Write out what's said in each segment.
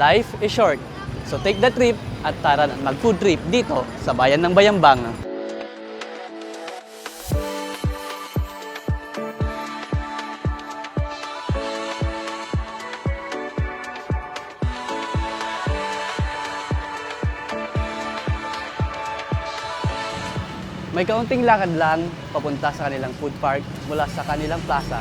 Life is short. So take the trip at tara mag-food trip dito sa bayan ng Bayambang. May kaunting lakad lang papunta sa kanilang food park mula sa kanilang plaza.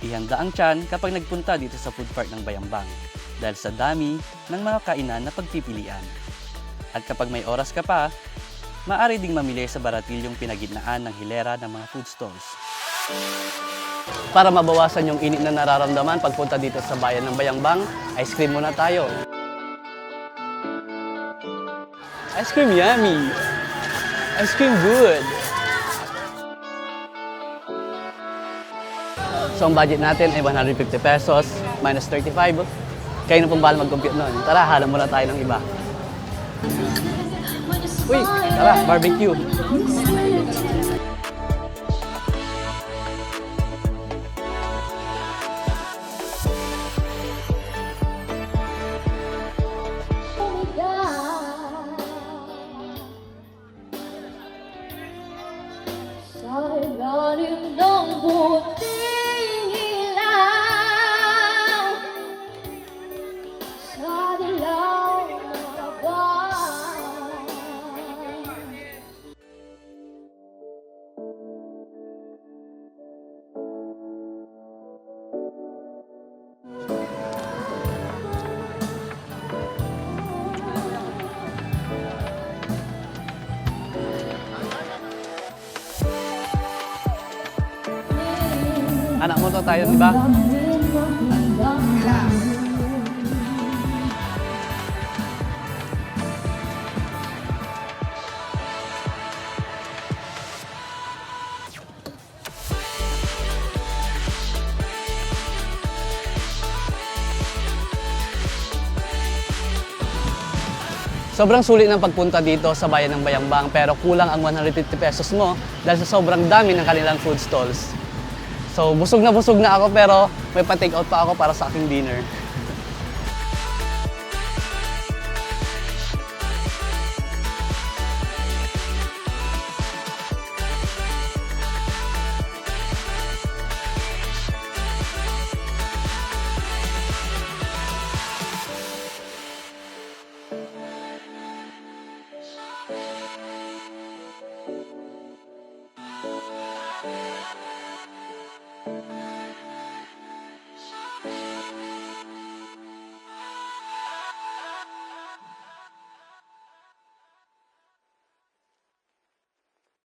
Ihanda ang tiyan kapag nagpunta dito sa food park ng Bayambang dahil sa dami ng mga kainan na pagpipilian. At kapag may oras ka pa, maaari ding mamili sa baratilyong pinagitnaan ng hilera ng mga food stalls. Para mabawasan yung init na nararamdaman pagpunta dito sa bayan ng Bayambang, ice cream muna tayo. Ice cream yummy! Ice cream good! So ang budget natin ay 150 pesos minus 35. Kayo na pong bahala mag-compute nun. Tara, halam muna tayo ng iba. Uy, tara, barbecue. Sa ilalim ng puting Anak mo to tayo, di ba? Sobrang sulit ng pagpunta dito sa bayan ng Bayambang pero kulang ang 150 pesos mo dahil sa sobrang dami ng kanilang food stalls. So busog na busog na ako pero may pa-take out pa ako para sa aking dinner.